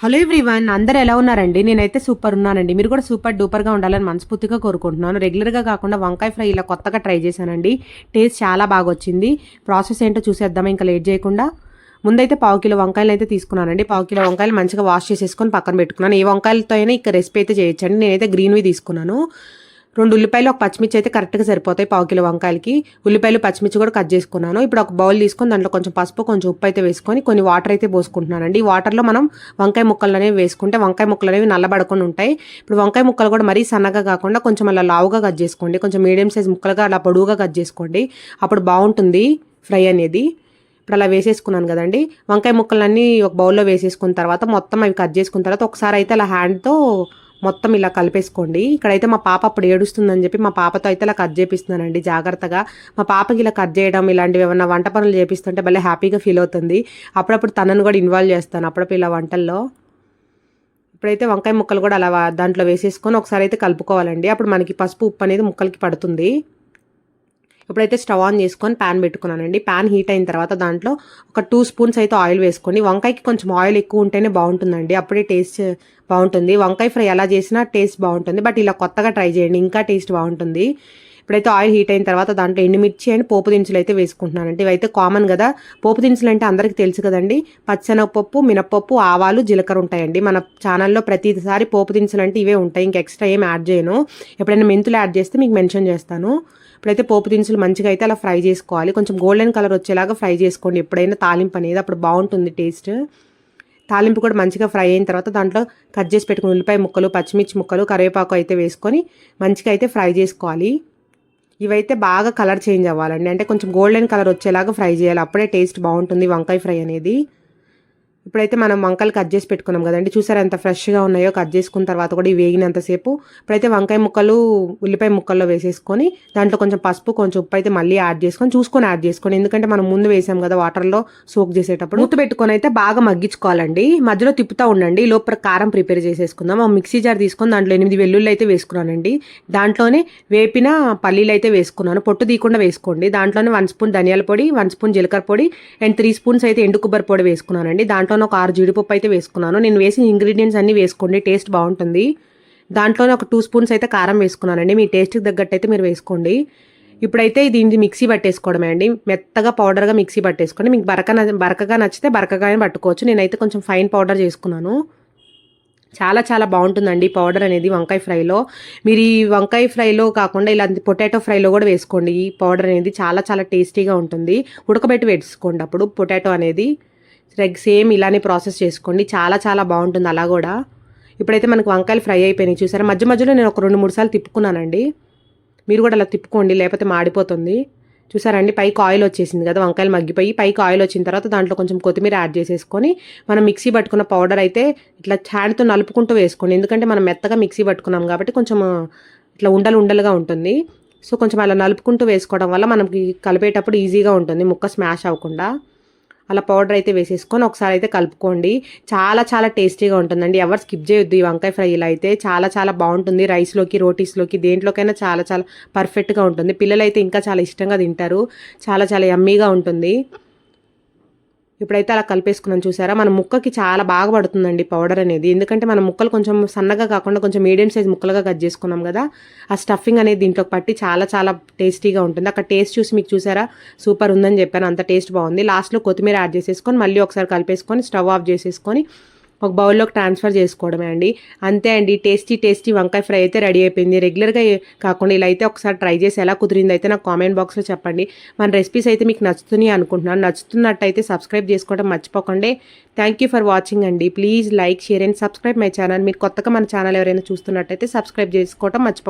Hello everyone అందరూ ఎలా ఉన్నారండి? నేనైతే సూపర్ ఉన్నానండి. మీరు కూడా సూపర్ డూపర్గా ఉండాలని మనస్ఫూర్తిగా కోరుకుంటున్నాను. రెగ్యులర్గా కాకుండా వంకాయ ఫ్రై ఇలా కొత్తగా ట్రై చేశానండి. టేస్ట్ చాలా బాగా వచ్చింది. ప్రాసెస్ ఏంటో చూసేద్దాం ఇంకా లేట్ చేయకుండా. ముందైతే పావు కిలో వంకాయలు అయితే తీసుకున్నానండి. పావు కిలో వంకాయలు మంచిగా వాష్ చేసేసుకొని పక్కన పెట్టుకున్నాను. ఏ వంకాయలతో అయినా ఇక రెసిపీ అయితే చేయొచ్చండి. నేనైతే గ్రీన్వి తీసుకున్నాను. రెండు ఉల్లిపాయలు ఒక పచ్చిమిర్చి అయితే కరెక్ట్గా సరిపోతాయి పావు కిలో వంకాయలకి. ఉల్లిపాయలు పచ్చిమిర్చి కూడా కట్ చేసుకున్నాను. ఇప్పుడు ఒక బౌల్ తీసుకొని దాంట్లో కొంచెం పసుపు కొంచెం ఉప్పు అయితే వేసుకొని కొన్ని వాటర్ అయితే పోసుకుంటున్నానండి. ఈ వాటర్లో మనం వంకాయ ముక్కలు అనేవి వేసుకుంటే వంకాయ ముక్కలు అనేవి నల్లబడకుండా ఉంటాయి. ఇప్పుడు వంకాయ ముక్కలు కూడా మరీ సన్నగా కాకుండా కొంచెం అలా లావుగా కట్ చేసుకోండి. కొంచెం మీడియం సైజ్ ముక్కలుగా అలా పొడువుగా కట్ చేసుకోండి. అప్పుడు బాగుంటుంది ఫ్రై అనేది. ఇప్పుడు అలా వేసేసుకున్నాను కదండి. వంకాయ ముక్కలన్నీ ఒక బౌల్లో వేసేసుకున్న తర్వాత మొత్తం అవి కట్ చేసుకున్న తర్వాత ఒకసారి అయితే అలా హ్యాండ్తో మొత్తం ఇలా కలిపేసుకోండి. ఇక్కడైతే మా పాప అప్పుడు ఏడుస్తుందని చెప్పి మా పాపతో అయితే ఇలా కట్ చేపిస్తున్నానండి జాగ్రత్తగా. మా పాపకి ఇలా కట్ చేయడం ఇలాంటివి ఏమన్నా వంట పనులు చేపిస్తుంటే భలే హ్యాపీగా ఫీల్ అవుతుంది. అప్పుడప్పుడు తనను కూడా ఇన్వాల్వ్ చేస్తాను అప్పుడప్పుడు ఇలా వంటల్లో. ఇప్పుడైతే వంకాయ ముక్కలు కూడా అలా దాంట్లో వేసేసుకొని ఒకసారి అయితే కలుపుకోవాలండి. అప్పుడు మనకి పసుపు ఉప్పు అనేది ముక్కలకి పడుతుంది. ఇప్పుడైతే స్టవ్ ఆన్ చేసుకొని ప్యాన్ పెట్టుకున్నానండి. ప్యాన్ హీట్ అయిన తర్వాత దాంట్లో ఒక టూ స్పూన్స్ అయితే ఆయిల్ వేసుకొని వంకాయకి కొంచెం ఆయిల్ ఎక్కువ ఉంటేనే బాగుంటుందండి. అప్పుడే టేస్ట్ బాగుంటుంది. వంకాయ ఫ్రై ఎలా చేసినా టేస్ట్ బాగుంటుంది. బట్ ఇలా కొత్తగా ట్రై చేయండి ఇంకా టేస్ట్ బాగుంటుంది. ఇప్పుడైతే ఆయిల్ హీట్ అయిన తర్వాత దాంట్లో ఎండుమిర్చి అండ్ పోపు దినుసులు అయితే వేసుకుంటున్నానండి. ఇవైతే కామన్ కదా. పోపు దినుసులు అంటే అందరికీ తెలుసు కదండి. పచ్చనపప్పు మినపప్పు ఆవాలు జీలకర్ర ఉంటాయండి. మన ఛానల్లో ప్రతిసారి పోపు దినుసులు అంటే ఇవే ఉంటాయి. ఇంకా ఎక్స్ట్రా ఏం యాడ్ చేయను. ఎప్పుడైనా మెంతులు యాడ్ చేస్తే మీకు మెన్షన్ చేస్తాను. ఇప్పుడైతే పోపు దినుసులు మంచిగా అయితే అలా ఫ్రై చేసుకోవాలి. కొంచెం గోల్డెన్ కలర్ వచ్చేలాగా ఫ్రై చేసుకోండి. ఎప్పుడైనా తాలింపు అనేది అప్పుడు బాగుంటుంది టేస్ట్. తాలింపు కూడా మంచిగా ఫ్రై అయిన తర్వాత దాంట్లో కట్ చేసి పెట్టుకుని ఉల్లిపాయ ముక్కలు పచ్చిమిర్చి ముక్కలు కరివేపాకు అయితే వేసుకొని మంచిగా అయితే ఫ్రై చేసుకోవాలి. ఇవైతే బాగా కలర్ చేంజ్ అవ్వాలండి. అంటే కొంచెం గోల్డెన్ కలర్ వచ్చేలాగా ఫ్రై చేయాలి. అప్పుడే టేస్ట్ బాగుంటుంది వంకాయ ఫ్రై అనేది. ఇప్పుడైతే మనం వంకాయలు కట్ చేసి పెట్టుకున్నాం కదండి. చూసారు ఎంత ఫ్రెష్గా ఉన్నాయో కట్ చేసుకున్న తర్వాత కూడా ఇవి వేగినంతసేపు. ఇప్పుడైతే వంకాయ ముక్కలు ఉల్లిపాయ ముక్కల్లో వేసేసుకొని దాంట్లో కొంచెం పసుపు కొంచెం ఉప్పు అయితే మళ్ళీ యాడ్ చేసుకొని చూసుకొని యాడ్ చేసుకొని ఎందుకంటే మనం ముందు వేసాం కదా వాటర్లో సోక్ చేసేటప్పుడు. మూత పెట్టుకొని అయితే బాగా మగ్గించుకోవాలండి. మధ్యలో తిప్పుతూ ఉండండి. లోపల కారం ప్రిపేర్ చేసేసుకుందాం. ఆ మిక్సీ జార్ తీసుకొని దాంట్లో ఎనిమిది వెల్లుల్లి అయితే వేసుకున్నానండి. దాంట్లోనే వేపిన పల్లీలు అయితే వేసుకున్నాను. పొట్టు తీయకుండా వేసుకోండి. దాంట్లోనే వన్ స్పూన్ ధనియాల పొడి వన్ స్పూన్ జీలకర్ర పొడి అండ్ త్రీ స్పూన్స్ అయితే ఎండు కొబ్బరి పొడి వేసుకున్నానండి. దాంట్లో దాంట్లోనే ఒక ఆరు జీడిపప్పు అయితే వేసుకున్నాను. నేను వేసిన ఇంగ్రీడియంట్స్ అన్నీ వేసుకోండి టేస్ట్ బాగుంటుంది. దాంట్లోనే ఒక టూ స్పూన్స్ అయితే కారం వేసుకున్నానండి. మీ టేస్ట్కి తగ్గట్టు అయితే మీరు వేసుకోండి. ఇప్పుడైతే దీన్ని మిక్సీ పట్టేసుకోవడమే అండి. మెత్తగా పౌడర్గా మిక్సీ పట్టేసుకోండి మీకు బరక బరకగా నచ్చితే బరకగానే పట్టుకోవచ్చు. నేనైతే కొంచెం ఫైన్ పౌడర్ చేసుకున్నాను. చాలా చాలా బాగుంటుందండి పౌడర్ అనేది వంకాయ ఫ్రైలో. మీరు ఈ వంకాయ ఫ్రైలో కాకుండా ఇలాంటి పొటాటో ఫ్రైలో కూడా వేసుకోండి. ఈ పౌడర్ అనేది చాలా చాలా టేస్టీగా ఉంటుంది. ఉడకబెట్టి వేసుకోండి అప్పుడు పొటాటో అనేది. రెగ్ సేమ్ ఇలానే ప్రాసెస్ చేసుకోండి. చాలా చాలా బాగుంటుంది అలా కూడా. ఇప్పుడైతే మనకు వంకాయలు ఫ్రై అయిపోయినాయి. చూసారా? మధ్య మధ్యలో నేను ఒక రెండు మూడు సార్లు తిప్పుకున్నానండి. మీరు కూడా అలా తిప్పుకోండి. లేకపోతే మాడిపోతుంది. చూసారండి పైకి ఆయిల్ వచ్చేసింది కదా వంకాయలు మగ్గిపోయి. పైకి ఆయిల్ వచ్చిన తర్వాత దాంట్లో కొంచెం కొత్తిమీర యాడ్ చేసేసుకొని మనం మిక్సీ పట్టుకున్న పౌడర్ అయితే ఇట్లా హ్యాండ్తో నలుపుకుంటూ వేసుకోండి. ఎందుకంటే మనం మెత్తగా మిక్సీ పట్టుకున్నాం కాబట్టి కొంచెం ఇట్లా ఉండలు ఉండలుగా ఉంటుంది. సో కొంచెం అలా నలుపుకుంటూ వేసుకోవడం వల్ల మనకి కలిపేటప్పుడు ఈజీగా ఉంటుంది. ముక్క స్మాష్ అవ్వకుండా. అలా పౌడర్ అయితే వేసేసుకొని ఒకసారి అయితే కలుపుకోండి. చాలా చాలా టేస్టీగా ఉంటుందండి. ఎవరు స్కిప్ చేయొద్దు ఈ వంకాయ ఫ్రై ఇలా అయితే. చాలా చాలా బాగుంటుంది. రైస్లోకి రోటీస్లోకి దేంట్లోకైనా చాలా చాలా పర్ఫెక్ట్గా ఉంటుంది. పిల్లలు అయితే ఇంకా చాలా ఇష్టంగా తింటారు. చాలా చాలా యమ్మీగా ఉంటుంది. ఇప్పుడైతే అలా కలిపేసుకున్నాం చూసారా మన ముక్కకి చాలా బాగా పడుతుందండి పౌడర్ అనేది. ఎందుకంటే మన ముక్కలు కొంచెం సన్నగా కాకుండా కొంచెం మీడియం సైజ్ ముక్కలుగా కట్ చేసుకున్నాం కదా ఆ స్టఫింగ్ అనేది దీంట్లో పట్టి చాలా చాలా టేస్టీగా ఉంటుంది. అక్కడ టేస్ట్ చూసి మీకు చూసారా సూపర్ ఉందని చెప్పాను. అంత టేస్ట్ బాగుంది. లాస్ట్లో కొత్తిమీర యాడ్ చేసేసుకొని మళ్ళీ ఒకసారి కలిపేసుకొని స్టవ్ ఆఫ్ చేసేసుకొని ఒక బౌల్లోకి ట్రాన్స్ఫర్ చేసుకోవడమే అండి. అంతే అండి టేస్టీ టేస్టీ వంకాయ ఫ్రై అయితే రెడీ అయిపోయింది. రెగ్యులర్గా కాకుండా ఇలా అయితే ఒకసారి ట్రై చేసి ఎలా కుదిరింది అయితే నాకు కామెంట్ బాక్స్లో చెప్పండి. మన రెసిపీస్ అయితే మీకు నచ్చుతున్నాయి అనుకుంటున్నాను. నచ్చుతున్నట్టయితే సబ్స్క్రైబ్ చేసుకోవడం మర్చిపోకండి. థ్యాంక్ యూ ఫర్ వాచింగ్ అండి. Please like share and subscribe my channel మీరు కొత్తగా మన ఛానల్ ఎవరైనా చూస్తున్నట్టయితే సబ్స్క్రైబ్ చేసుకోవడం మర్చిపో